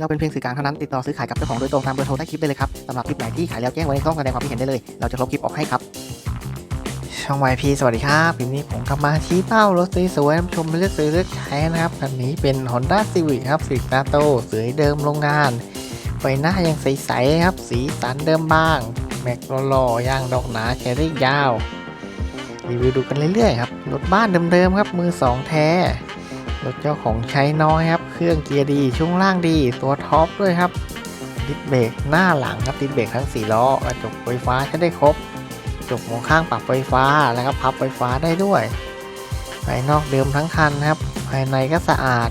เราเป็นเพียงสื่อกลางเท่านั้นติดต่อซื้อขายกับเจ้าของโดยตรงตามเบอร์โทรใต้คลิปได้เลยครับสำหรับคลิปไหนที่ขายแล้วแจ้งไว้ในช่องแสดงความคิดเห็นได้เลย เราจะลบคลิปออกให้ครับ ช่อง YP สวัสดีครับคลิปนี้ผมกลับมาชี้เป้ารถสวยๆชมเลือกซื้อเลือกใช้นะครับคันนี้เป็น Honda Civic ครับสีตาโตสวยเดิมโรงงานไฟหน้ายังใสๆครับ สีสันเดิมบ้างแม็กหล่อๆยางดอกหนาแครี่ยาวรีวิวดูกันเรื่อยๆครับรถบ้านเดิมๆครับมือสองแท้ รถเจ้าของใช้น้อยครับ เครื่องเกียร์ดีช่วงล่างดี ตัวท็อปด้วยครับดิสเบรกหน้าหลังครับดิสเบรกทั้ง4ล้อกระจกไฟฟ้าใช้ได้ครบกระจกมองข้างปรับไฟฟ้าแล้วก็พับไฟฟ้าได้ด้วยภายนอกเดิมทั้งคันครับ ภายในก็สะอาด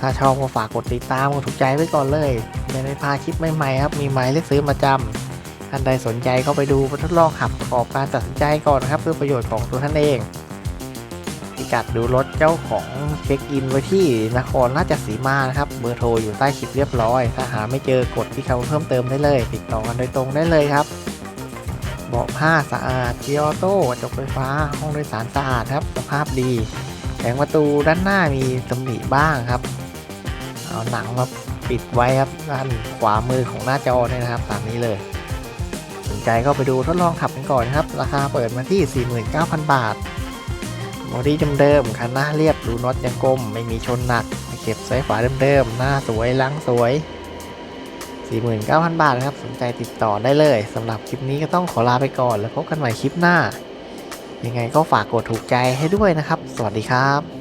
ถ้าชอบก็ฝากกดติดตามกดถูกใจไว้ก่อนเลยไม่ได้พาคลิปใหม่ๆครับ มีหมายเลขซื้อมาจำท่านใดสนใจก็ไปดูทดลองขับประกอบการตัดสินใจก่อนนะครับ เพื่อประโยชน์ของตัวท่านเอง พิกัดดูรถเจ้าของเช็คอินไว้ที่นครราชสีมานะครับ เบอร์โทรอยู่ใต้คลิปเรียบร้อย ถ้าหาไม่เจอกดที่คำเพิ่มเติมได้เลย ติดต่อกันโดยตรงได้เลยครับเบาะผ้าสะอาดเกียร์ออโต้กระจกไฟฟ้า ห้องโดยสารสะอาดครับสภาพดีแผงประตูด้านหน้ามีตำหนิบ้างครับเอาหนังมาปิดไว้ครับด้านขวามือของหน้าจอเนี่ยนะครับตามนี้เลยสนใจก็ไปดูทดลองขับกันก่อนครับ ราคาเปิดมาที่ 49,000 บาท บอดี้เดิมๆคันหน้าเรียบดูน็อตยังกลมไม่มีชนหนักเก็บซ้ายขวาเดิมๆหน้าสวยล้างสวย 49,000 บาทนะครับสนใจติดต่อได้เลยสำหรับคลิปนี้ก็ต้องขอลาไปก่อนแล้วพบกันใหม่คลิปหน้า ยังไงก็ฝากกดถูกใจให้ด้วยนะครับ สวัสดีครับ